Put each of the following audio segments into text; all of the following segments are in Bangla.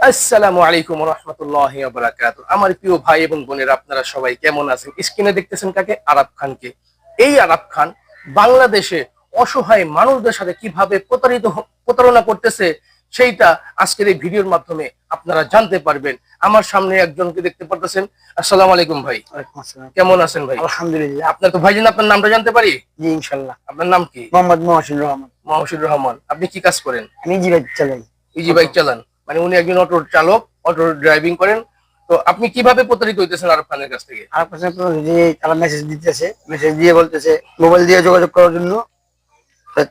আসসালামু আলাইকুম রহমতুল্লাহ বারাকাত আমার প্রিয় ভাই এবং বোনেরা আপনারা সবাই কেমন আছেন? স্ক্রিনে দেখতেছেন কাকে? আরাব খানকে। এই আরাব খান বাংলাদেশে অসহায় মানুষদের সাথে কীভাবে প্রতারিত প্রতারণা করতেছে সেইটা আজকের এই ভিডিওর মাধ্যমে আপনারা জানতে পারবেন। আমার সামনে একজনকে দেখতে পারতেছেন। আসসালামু আলাইকুম ভাই। কেমন আছেন ভাই? আলহামদুলিল্লাহ। আপনার তো ভাইজান আপনার নামটা জানতে পারি? জি ইনশাল্লাহ আপনার নাম কি? মোহাম্মদ মহাসিন রহমান। মহসির রহমান। আপনি কি কাজ করেন? আমি জিবাই চালাই। ইজি বাইক চালান। মানে উনি একজন অটো চালক অটো ড্রাইভিং করেন। তো আপনি কীভাবে প্রতারিত হইতেছেন আরব খানের কাছ থেকে? আর পাশে আপনার যে তারা মেসেজ দিতেছে। মেসেজ দিয়ে বলতেছে মোবাইল দিয়ে যোগাযোগ করার জন্য।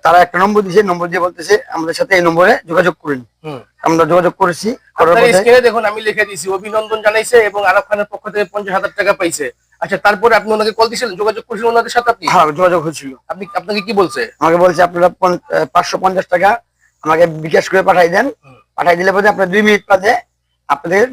তারা একটা নম্বর দিয়েছে নম্বর দিয়ে বলতেছে আমাদের সাথে এই নম্বরে যোগাযোগ করুন। আমরা যোগাযোগ করেছি স্ক্রিনে দেখুন আমি লিখে দিয়েছি অভিনন্দন জানাইছে এবং আরব খানের পক্ষ থেকে পঞ্চাশ হাজার টাকা পাইছে। আচ্ছা তারপরে আপনি ওনাকে কল দিয়েছিলেন? যোগাযোগ করেছিলেন ওনাদের সাথে আপনি? হ্যাঁ যোগাযোগ হয়েছিল। আপনি আপনাকে কি বলছে? আমাকে বলছে আপনারা পাঁচশো পঞ্চাশ টাকা আমাকে বিকাশ করে পাঠাই দেন। পাঠাই দিলে পরে আপনার দুই মিনিট বাদে আপনাদের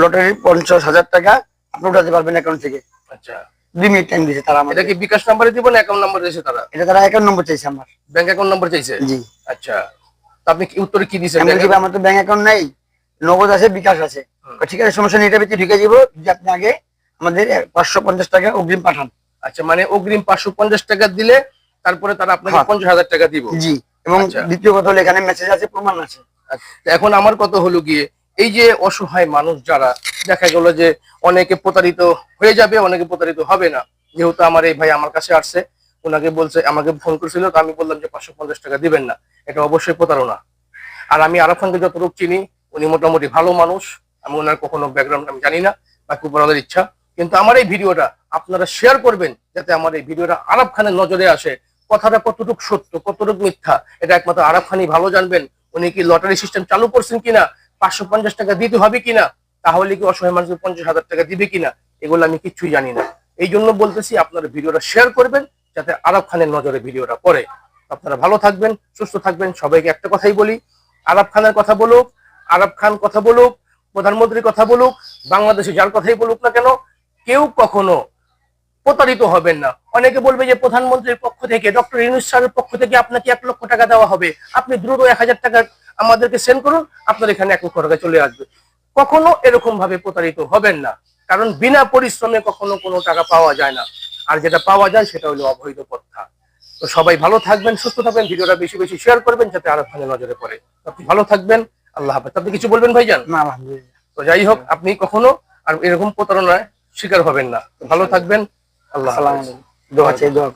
লটারির পঞ্চাশ হাজার টাকা আপনি উঠাতে পারবেন অ্যাকাউন্ট থেকে। আচ্ছা। দুই মিনিট টাইম দিয়েছে তারা এটা আমাদের কি বিকাশ নাম্বারে দিব না অ্যাকাউন্ট নাম্বার দিয়েছে তারা? এটা তারা অ্যাকাউন্ট নম্বর চাইছে আমার। ব্যাংক অ্যাকাউন্ট নাম্বার চাইছে? জি। আচ্ছা। আপনি কি উত্তরে কি দিয়েছেন? আমার তো ব্যাংক অ্যাকাউন্ট নাই নগদ আছে বিকাশ আছে। ঠিক আছে সমস্যা নেই এটা ভিতরে ঢুকে যাব যে আপনি আগে আমাদের পাঁচশো পঞ্চাশ টাকা অগ্রিম পাঠান। আচ্ছা মানে অগ্রিম পাঁচশো পঞ্চাশ টাকা দিলে তারপরে তারা আপনাকে হ্যাঁ। পঞ্চাশ হাজার টাকা দিব। জি এবং আচ্ছা। দ্বিতীয় কথা হলো এখানে মেসেজ আছে প্রমাণ আছে। এখন আমার কথা হলো গিয়ে, এই যে অসহায় মানুষ যারা, দেখা গেল যে অনেকে প্রতারিত হয়ে যাবে, অনেকে প্রতারিত হবে না। যেহেতু আমার এই ভাই আমার কাছে আসছে, ওনাকে বলছে, আমাকে ফোন করেছিল, তো আমি বললাম যে পাঁচশো পঞ্চাশ টাকা দিবেন না, এটা অবশ্যই প্রতারণা। আর আমি আরব খানকে যতটুকু চিনি, উনি মোটামুটি ভালো মানুষ, আমি ওনার কখনো ব্যাকগ্রাউন্ড আমি জানি না, বাকি উপরালার ইচ্ছা। কিন্তু আমার এই ভিডিওটা আপনারা শেয়ার করবেন, যাতে আমার এই ভিডিওটা আরব খানের নজরে আসে। কথাটা কতটুকু সত্য, কতটুকু মিথ্যা, এটা একমাত্র আরব খানই ভালো জানবেন। উনি কি লটারি সিস্টেম চালু করছেন কিনা? পাঁচশো পঞ্চাশ টাকা দিতে হবে কিনা? তাহলে কি অসহায় মানুষকে পঞ্চাশ হাজার টাকা দিবে কিনা? এগুলো আমি কিচ্ছুই জানি না। এই জন্য বলতেছি আপনারা ভিডিওটা শেয়ার করবেন, যাতে আরব খানের নজরে ভিডিওটা পড়ে। আপনারা ভালো থাকবেন, সুস্থ থাকবেন, সবাইকে একটা কথাই বলি। আরব খানের কথা বলুক, আরব খান কথা বলুক প্রধানমন্ত্রী কথা বলুক, বাংলাদেশে যার কথাই বলুক না কেন, কেউ কখনো প্রতারিত হবেন না। অনেকে বলবে যে প্রধানমন্ত্রীর পক্ষ থেকে ডক্টর ইউনুস স্যারের পক্ষ থেকে আপনাকে এক লক্ষ টাকা দেওয়া হবে। আপনি দ্রুত এক হাজার টাকা আমাদেরকে সেন্ড করুন আপনার এখানে এক লক্ষ টাকা চলে আসবে। কখনো এরকম ভাবে প্রতারিত হবেন না কারণ বিনা পরিশ্রমে কখনো কোনো টাকা পাওয়া যায় না। আর যেটা পাওয়া যায় সেটা হলো অবৈধ পন্থা তো সবাই ভালো থাকবেন সুস্থ থাকবেন ভিডিওটা বেশি বেশি শেয়ার করবেন যাতে আরও ভালো নজরে পড়ে। আপনি ভালো থাকবেন আল্লাহ হাফেজ। আপনি কিছু বলবেন ভাইজান? না আলহামদুলিল্লাহ। তো যাই হোক আপনি কখনো আর এরকম প্রতারণায় শিকার হবেন না। ভালো থাকবেন আল্লাহ দোয়া চাই দোয়া।